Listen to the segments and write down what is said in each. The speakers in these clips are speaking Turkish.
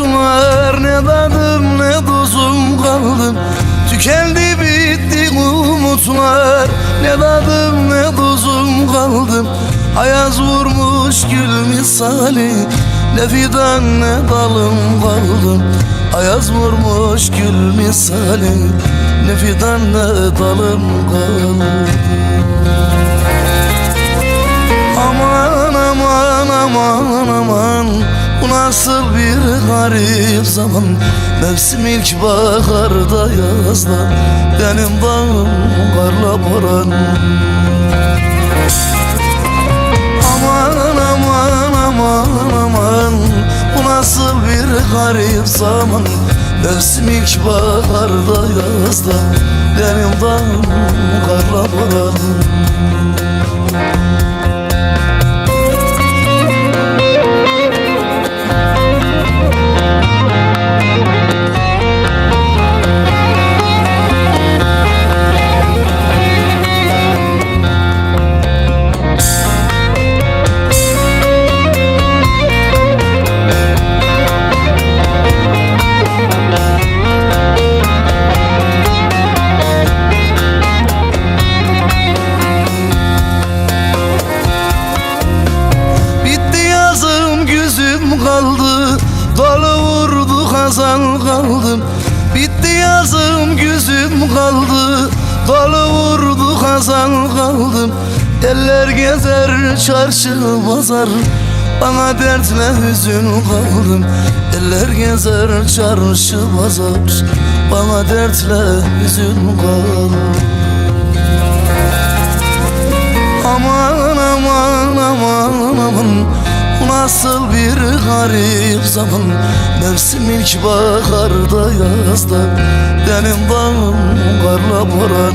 olsun Ne dadım ne dozum kaldım Tükendi bitti umutlar. Ne dadım ne dozum kaldım Ayaz vurmuş gül misali. Ne fidan ne dalım kaldım Ayaz vurmuş gül misali. Ne fidan ne dalım kaldım Aman aman aman aman. Bu nasıl bir garip zaman? Mevsim ilk baharda yazda Benim bağım karla boran. Aman aman aman aman. Bu nasıl bir garip zaman? Mevsim ilk baharda yazda Benim bağım karla boran kazan kaldım Bitti yazım güzüm kaldı. Dolu vurdu kazan kaldım Eller gezer çarşı pazar. Bana dertle hüzün kaldım Eller gezer çarşı pazar. Bana dertle hüzün kaldım Aman aman aman aman nasıl bir garip zaman. Mevsim ilk baharda yazda Benim bağım karla boran.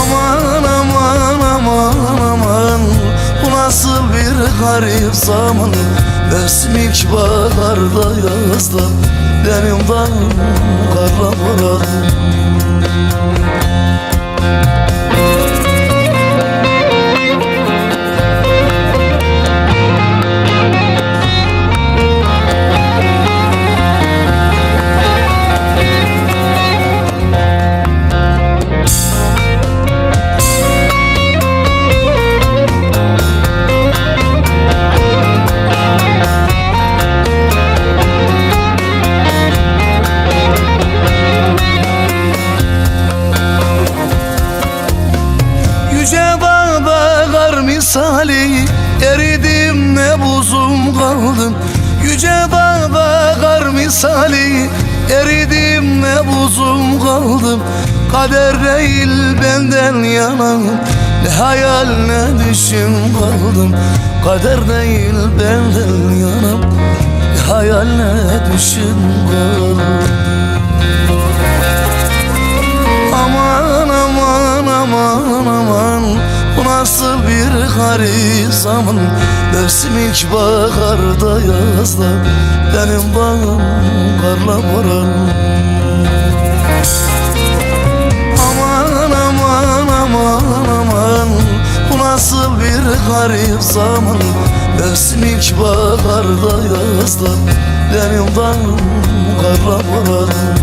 Aman aman aman aman. Bu nasıl bir garip zaman. Mevsim ilk baharda yazda Benim bağım karla boran misali Eridim ne buzum kaldım Yüce dağda kar misali Eridim ne buzum kaldım Kader değil benden yana Ne hayal ne düşüm kaldım. Kader değil benden yana Ne hayal ne düşüm kaldım garip zaman Mevsim ilk baharda yazda Benim bağım karla boran. Aman aman aman aman Bu nasıl bir garip zaman Mevsim ilk baharda yazda Benim bağım karla boran